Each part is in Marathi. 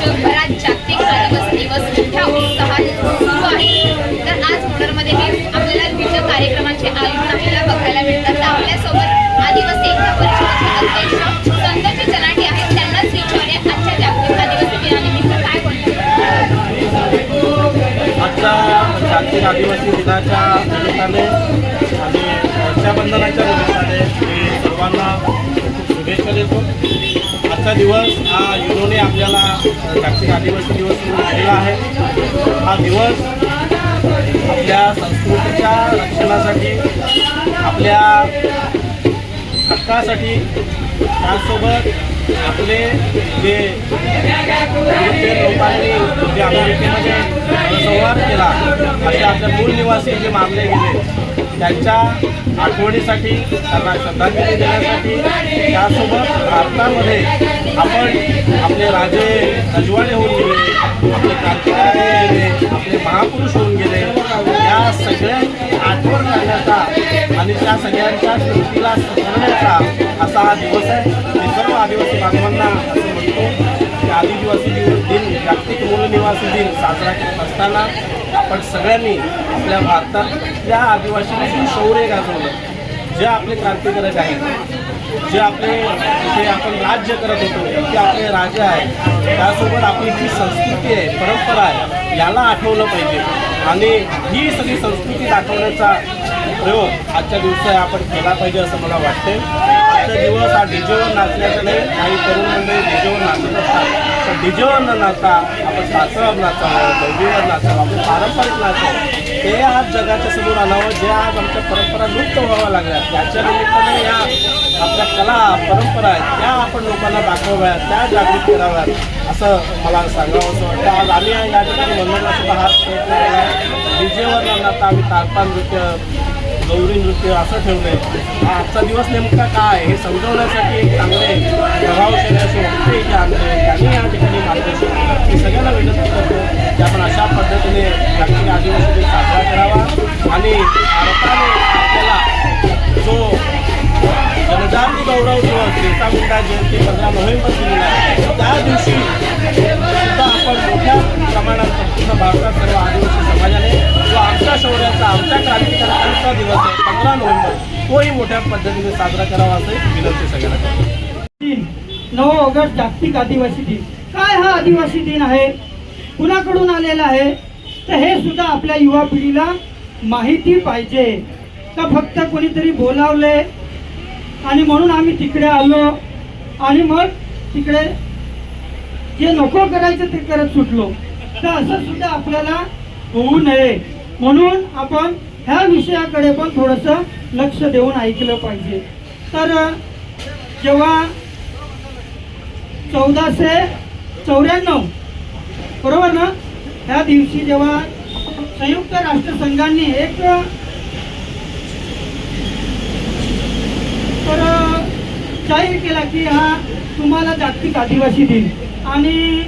Thank you. आजचा दिवस हा युनोने आपल्याला जागतिक आदिवासी दिवस म्हणून दिलेला आहे. हा दिवस आपल्या संस्कृतीच्या रक्षणासाठी आपल्या हक्कासाठी त्यासोबत आपले जे लोकांनी जे अमेरिकेमध्ये संवाद केला असे आपल्या मूळ निवासी जे मानले गेले त्यांच्या आठवणीसाठी त्यांना श्रद्धांजली देण्यासाठी त्यासोबत भारतामध्ये आपण आपले राजे रजवाडे होऊन गेले आपले क्रांतिकारी गेले आपले महापुरुष होऊन गेले या सगळ्या आणि त्या सगळ्यांच्या स्मृतीला स्मरण्याचा असा हा दिवस आहे. मी सर्व आदिवासी बांधवांना असं म्हणतो की आदिवासी दिन जागतिक मूलनिवासी दिन साजरा करत असताना आपण सगळ्यांनी आपल्या भारतातल्या आदिवासींनी शौर्य गाजवलं. जे आपले क्रांतिकारक आहेत जे आपले जे आपण राज्य करत होतो ते आपले राजे आहेत त्यासोबत आपली जी संस्कृती आहे परंपरा आहे याला आठवलं पाहिजे. आणि ही सगळी संस्कृती दाखवण्याचा प्रयोग आजच्या दिवशी आपण केला पाहिजे असं मला वाटते आजचा दिवस हा डीजेवर नाचण्याचा नाही काही तरुण मंडळी डीजेवर नाचत असतात. तर डीजेवर न नाचता आपण सासवर नाचावं गौरीवर नाचावं आपण पारंपरिक नाचावं ते आज जगाच्या समोर आणावं जे आज आमच्या परंपरा लुप्त व्हाव्या लागल्या त्याच्या निमित्ताने या आपल्या कला परंपरा आहेत त्या आपण लोकांना दाखवाव्यात त्या जागृत कराव्यात असं मला सांगावं असं वाटतं आज आम्ही या ठिकाणी मंडळाला हा प्रयत्न केला डीजेवर न नाचता आम्ही तारपा नृत्य गौरी नृत्य असं ठेवलंय हा आजचा दिवस नेमका काय? हे समजवण्यासाठी एक चांगले प्रभावशाली असे वक्ते इथे आणले त्यांनी या ठिकाणी मार्गदर्शन केलं. सगळ्यांना विनंती करतो की आपण अशा पद्धतीने जागतिक आदिवासी दिन साजरा करावा आणि भारताने आपल्याला जो जनजाती गौरव दिवस बिरसा मुंडा जयंती पंधरा नोव्हेंबर दिलेला आहे त्या दिवशी आमच्या शौर्याचा आमच्या क्रांतिकारकांचा दिवस आहे. पंधरा नोव्हेंबर. तोही मोठ्या पद्धतीने साजरा करावा असं विनंती सगळ्यांना करतो. दिन. नऊ ऑगस्ट जागतिक आदिवासी दिन. काय हा आदिवासी दिन आहे? कुणाकडून आलेला आहे? तर हे सुद्धा आपल्या युवा पिढीला माहिती पाहिजे. का फक्त कोणीतरी बोलावले? आणि म्हणून आम्ही तिकडे आलो. आणि मग तिकडे जे नको करायचं ते करत सुटलो. तर असं सुद्धा आपल्याला होऊ नये. म्हणून आपण ह्या विषयाकडे पण थोडंसं लक्ष देऊन ऐकलं पाहिजे. तर जेव्हा चौदाशे चौऱ्याण्णव बरोबर ना? ह्या दिवशी जेव्हा संयुक्त राष्ट्रसंघांनी एक तर जाहीर केला की हा तुम्हाला जागतिक आदिवासी दिन. आणि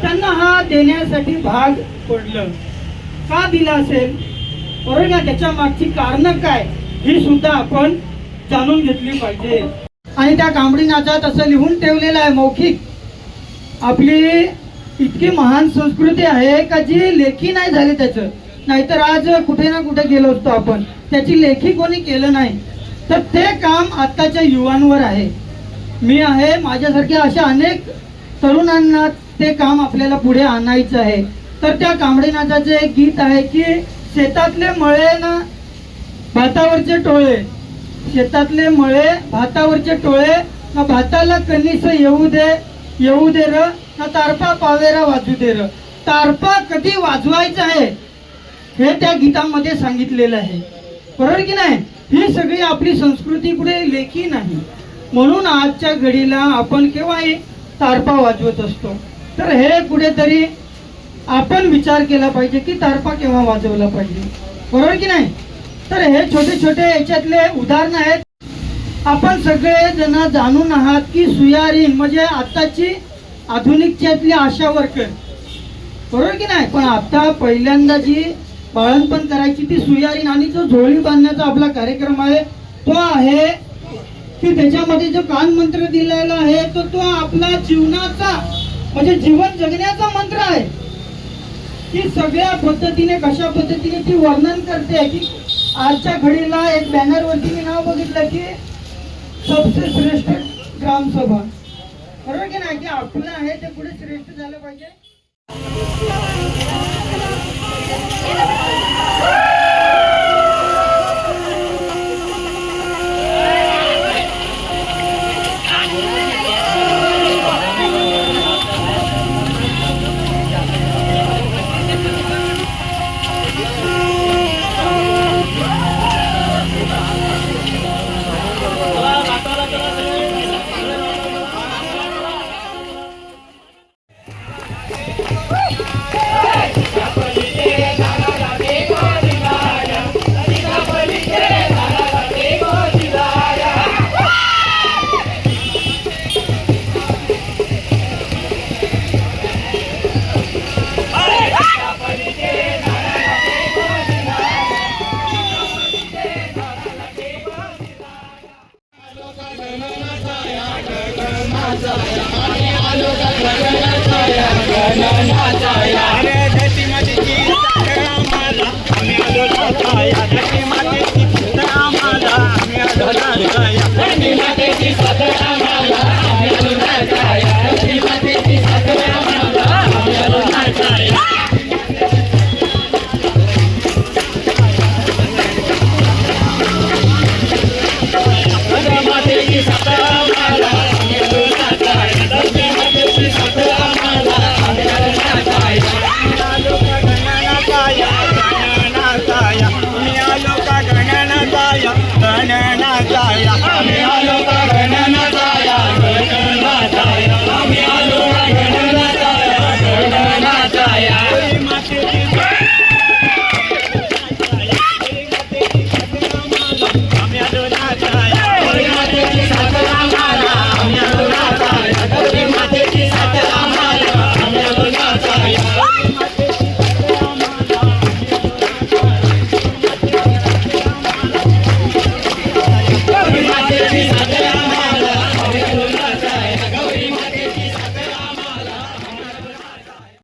त्यांना हा देण्यासाठी भाग पडलं. का दिला असेल? बरोबर ना त्याच्या मागची कारण काय? ही सुद्धा आपण जाणून घेतली पाहिजे. आणि त्या कांबडी नाचात असं लिहून ठेवलेलं आहे मौखिक. आपली इतकी महान संस्कृती आहे का जी लेखी नाही झाली त्याचं? नाहीतर आज कुठे ना कुठे गेलो असतो आपण. त्याची लेखी कोणी केलं नाही. तर ते काम आत्ताच्या युवांवर आहे. मी आहे माझ्यासारख्या अशा अनेक तरुणांना ते काम आपल्याला पुढे आणायचं आहे. तर त्या कांबडी नाचाचं एक गीत आहे की शेतातले मळे ना भातावरचे टोळे. शेतातले मळे भातावरचे टोळे ना भाताला कनिस येऊ दे येऊ दे र ना तारपा पावेरा वाजू दे र. तारपा कधी वाजवायचा आहे हे त्या गीतामध्ये सांगितलेलं आहे. बरोबर की नाही? ही सगळी आपली संस्कृती पुढे लेखी नाही. म्हणून आजच्या घडीला आपण केव्हाही तारपा वाजवत असतो. तर हे कुठेतरी आपण विचार केला पाहिजे की तारपा केव्हा वाजवला पाहिजे. बरोबर की नाही? तर हे छोटे छोटे याच्यातले उदाहरण आहेत. आपण सगळे जण जाणून आहात की सुयारीन म्हणजे आत्ताची आधुनिकच्यातली आशा वर्कर. बरोबर की नाही? पण आता पहिल्यांदा जी बाळणपण करायची ती सुयारीन आणि जो झोळी बांधण्याचा आपला कार्यक्रम आहे तो आहे की त्याच्यामध्ये जो कान मंत्र दिलेला आहे तो तो आपला जीवनाचा म्हणजे जीवन जगण्याचा मंत्र आहे. ती सगळ्या पद्धतीने कशा पद्धतीने ती वर्णन करते की आजच्या घडीला एक बॅनर वरती मी नाव बघितलं की सबसे श्रेष्ठ ग्रामसभा. बरोबर की नाही? की आपलं आहे ते पुढे श्रेष्ठ झालं पाहिजे. 哎呀。